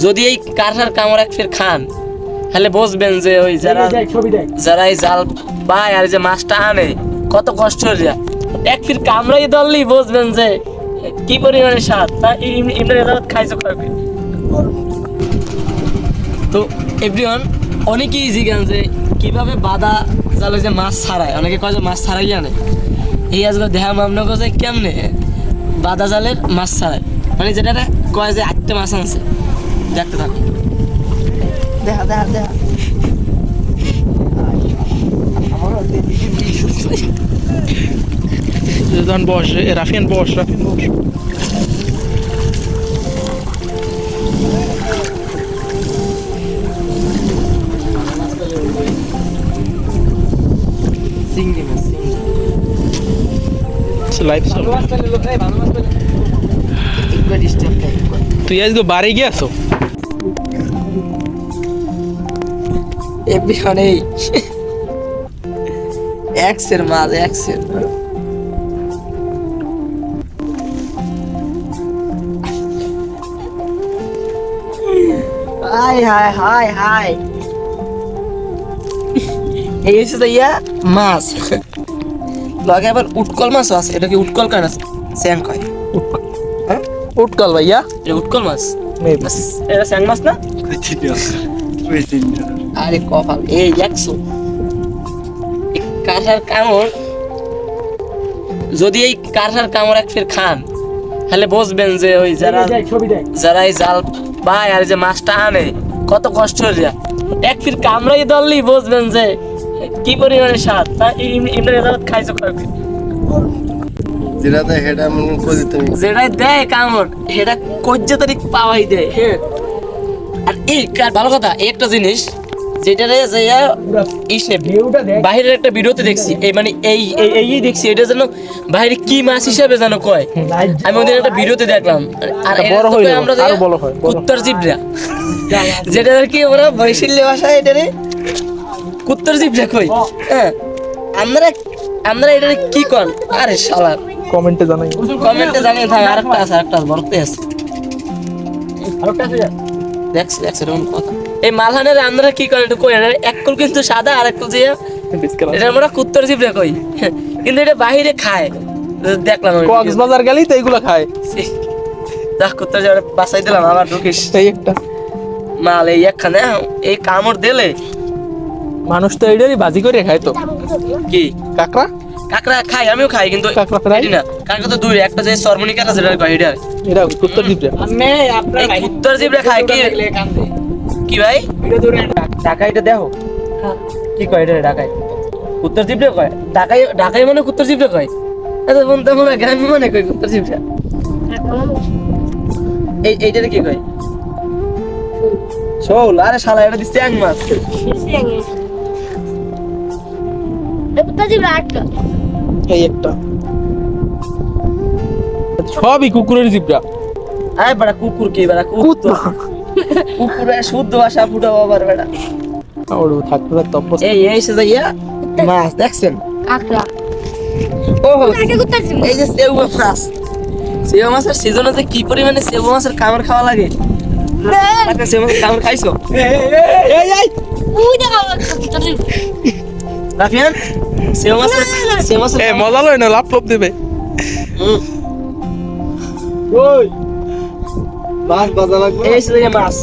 যদি এই কাঁঠার কামড় এক ফের খান তাহলে বুঝবেন যে ওই যারা যারা এই জাল পায় আর যে মাছটা আনে কত কষ্ট যায় এক ফির কামড়াই ধরলি বুঝবেন যে কি পরিমাণে স্বাদ। খাইছো কবে? তো এভরিওয়ান অনেকেই জিজ্ঞান যে কীভাবে বাদা জালে যে মাছ ছাড়ায়? অনেকে কয় যে মাছ ছাড়াই আনে। এই আজকে দেহা মামনা কয় যে কেমনে? বাদা জালের মাছ ছাড়ায়। মানে যেটা কয় যে আটটা মাছ আনছে। দেখতে থাকো। দেখা দেখা দেখা। Dann বস এ, রাফিয়ান বস রাফিয়ান বস। চিংড়ি মাছ চিংড়ি লাইভ চল মাছ পেলে লোক এই ভালো মাছ পেলে একবার ডিস্টার্ব দেয় তুই আজকে বাড়ি গিয়েছো এমনি অনেক এক্সের মাছ এক্সের হাই হাই হাই হাই এই হচ্ছে তো ইয়া মাছ লগে আবার উটকল মাছও আছে এটা কি উটকল কান আছে স্যাং কয় উঠকাল ভাইয়া? এটা উটকল মাছ. এটা স্যাং মাছ না? আরে কপাল এই একশো কাঁঠার কামড় যদি এই কামড় এক ফের খান তাহলে বুঝবেন যে ওই যারা যারা এই জাল পায় আর এই যে মাছটা আনে কত কষ্ট হয়ে যায়। এক ফির কামড়াই ধরলি বুঝবেন যে কি পরিমাণে স্বাদ। তা ইমরান খাইছো যেটাতে হেডা মনে করি তুমি যেটাই দেয় কামড় সেটা কজ্জ তারিখ পাওয়াই দেয় হ্যাঁ আর এই কার- ভালো কথা একটা জিনিস যেটারে যে ইসে ভিউটা বাইরের একটা ভিডিওতে দেখছি এই মানে এই এই- দেখছি এটা যেন বাইরে কি মাছ হিসাবে যেন কয়। আমি ওদের একটা ভিডিওতে দেখলাম আর এটা এটা বড় তো আমরা আরও বড় হয়। কুত্তর জিবরা যেটা আর কি ওরা বৈশিল্য ভাষায় এটারে কুত্তর জিবরা কই হ্যাঁ আমরা আমরা এটারে কি কন আরে শালা কমেন্টে জানাই। কমেন্টে জানিয়ে থাক আরেকটা আছে আরেকটা বড়তে আছে। আরেকটা আছে দেখছি দেখছি এরকম কথা। এই মালহানের আমরা কি করেন একটু কই এটা এক কুল কিন্তু সাদা আর এক কুল যে এটা আমরা কুত্তর জিবরা কই। কিন্তু এটা বাইরে খায়। দেখলাম আমি কক্সবাজার গেলেই তো এইগুলো খায়। যা কুত্তর জিবরা বাঁচাই দিলাম আবার ঢুকিস। এই একটা। মাল এই একখানে এই কামড় দিলে। মানুষ তো এইটারই বাজি করে খায় তো। কি? কাকড়া? কাকড়া খাই আমিও খাই কিন্তু কাঁকড়া ফ্রাই? এটি না। কাকড়া তো দূরে একটা যে সরমনি কাটা যেটা কয় এটা? এটা কুত্তর জিপটা আমি আপনার কুত্তর জিবরা খায় কি? কি ভাই? ভিডিও ধরে ঢাকাই এটা দেখো। কি কয় এটা ঢাকাই উত্তর জিবরে কয়? ঢাকাই ঢাকাই মানে উত্তর জিবরে কয়? আচ্ছা বন্ধু মনে গ্রামে মনে কয় উত্তর জিবরা? এই এইটারে কি কয়? শোল আরে শালা এটা দিচ্ছে এক মাছ। এই একটা। সবই কুকুরের আয় বেড়া কুকুর কি বেড়া কুকুর কুকুরে শুদ্ধ ভাষা ফুটা বাবার বেড়া। ওর থাকতে থাকতে অভ্যস্ত। এই এই সে যাইয়া মাছ দেখছেন? কাঁকড়া ও কাকে করতেছি এই যে সেউ মাছ সেউ মাছের সিজনে যে কি পরিমাণে সেউ মাছের কামড় খাওয়া লাগে? সেউ মাছের কামড় খাইছো? এই এই রাফিয়ান? এ মজা লয় না লাভ লাভ দেবে। ওই মাছ বাজা লাগবে এই মাছ